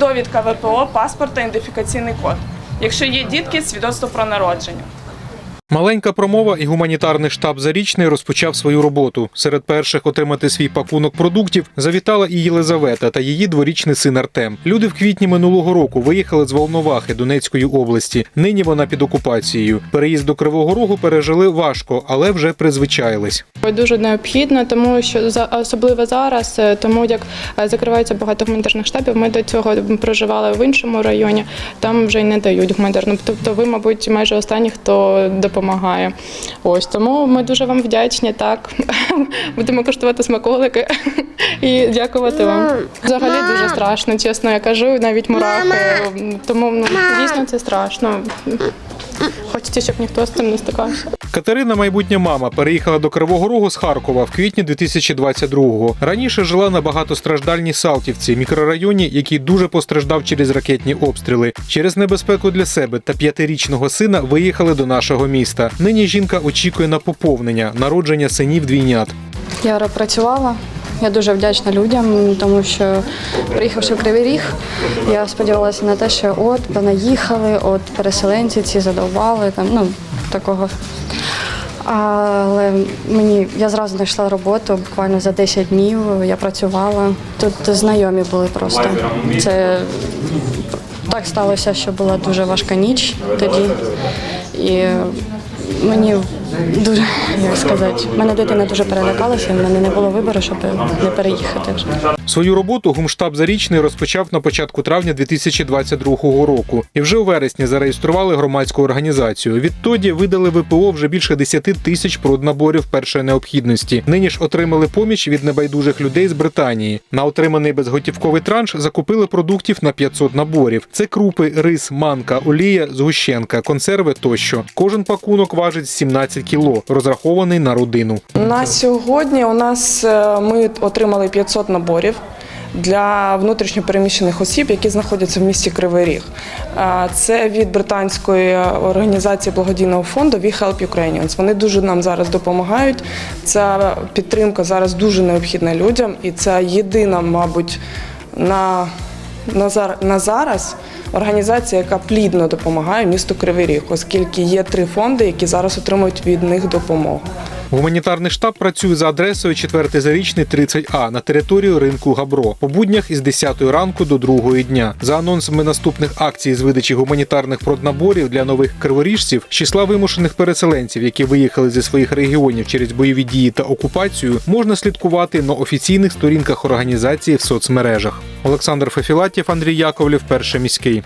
Довідка ВПО, паспорт та ідентифікаційний код. Якщо є дітки, свідоцтво про народження. Маленька промова і гуманітарний штаб Зарічний розпочав свою роботу. Серед перших отримати свій пакунок продуктів завітала і Єлизавета та її дворічний син Артем. Люди в квітні минулого року виїхали з Волновахи Донецької області. Нині вона під окупацією. Переїзд до Кривого Рогу пережили важко, але вже призвичаїлись. Дуже необхідно, тому що особливо зараз, е, тому як е, закривається багато гуманітарних штабів. Ми до цього проживали в іншому районі, там вже й не дають гуманітарну. Тобто, ви, мабуть, майже останні, хто допомагає. Ось тому ми дуже вам вдячні. Так будемо коштувати смаколики і дякувати вам. Взагалі дуже страшно, чесно. Я кажу, навіть мурахи. Тому ну, дійсно це страшно. Хочеться, щоб ніхто з цим не стикався. Катерина, майбутня мама, переїхала до Кривого Рогу з Харкова в квітні 2022-го. Раніше жила на багатостраждальній Салтівці, мікрорайоні, який дуже постраждав через ракетні обстріли. Через небезпеку для себе та п'ятирічного сина виїхали до нашого міста. Нині жінка очікує на поповнення, народження синів двійнят. Я працювала. Я дуже вдячна людям, тому що приїхавши в Кривий Ріг, я сподівалася на те, що от понаїхали, от переселенці ці задовбали там, ну такого. Але мені я зразу знайшла роботу буквально за 10 днів. Я працювала. Тут знайомі були просто. Це так сталося, що була дуже важка ніч тоді. І мені дуже, як сказати, мене дитина дуже перелякалася, і в мене не було вибору, щоб не переїхати вже. Свою роботу гумштаб Зарічний розпочав на початку травня 2022 року і вже у вересні зареєстрували громадську організацію. Відтоді видали ВПО вже більше 10 тисяч проднаборів першої необхідності. Нині ж отримали поміч від небайдужих людей з Британії. На отриманий безготівковий транш закупили продуктів на 500 наборів. Це крупи, рис, манка, олія, згущенка, консерви тощо. Кожен пакунок важить 17 кіло, розрахований на родину. На сьогодні у нас е, ми отримали 500 наборів. Для внутрішньопереміщених осіб, які знаходяться в місті Кривий Ріг, це від британської організації благодійного фонду We Help Ukrainians. Вони дуже нам зараз допомагають. Ця підтримка зараз дуже необхідна людям, і це єдина, мабуть, на, на зараз організація, яка плідно допомагає місту Кривий Ріг, оскільки є три фонди, які зараз отримують від них допомогу. Гуманітарний штаб працює за адресою 4 зарічний 30А на територію ринку Габро по буднях із 10 ранку до 2 дня. За анонсами наступних акцій з видачі гуманітарних проднаборів для нових криворіжців, числа вимушених переселенців, які виїхали зі своїх регіонів через бойові дії та окупацію, можна слідкувати на офіційних сторінках організації в соцмережах. Олександр Фефілатів, Андрій Яковлів, перший міський.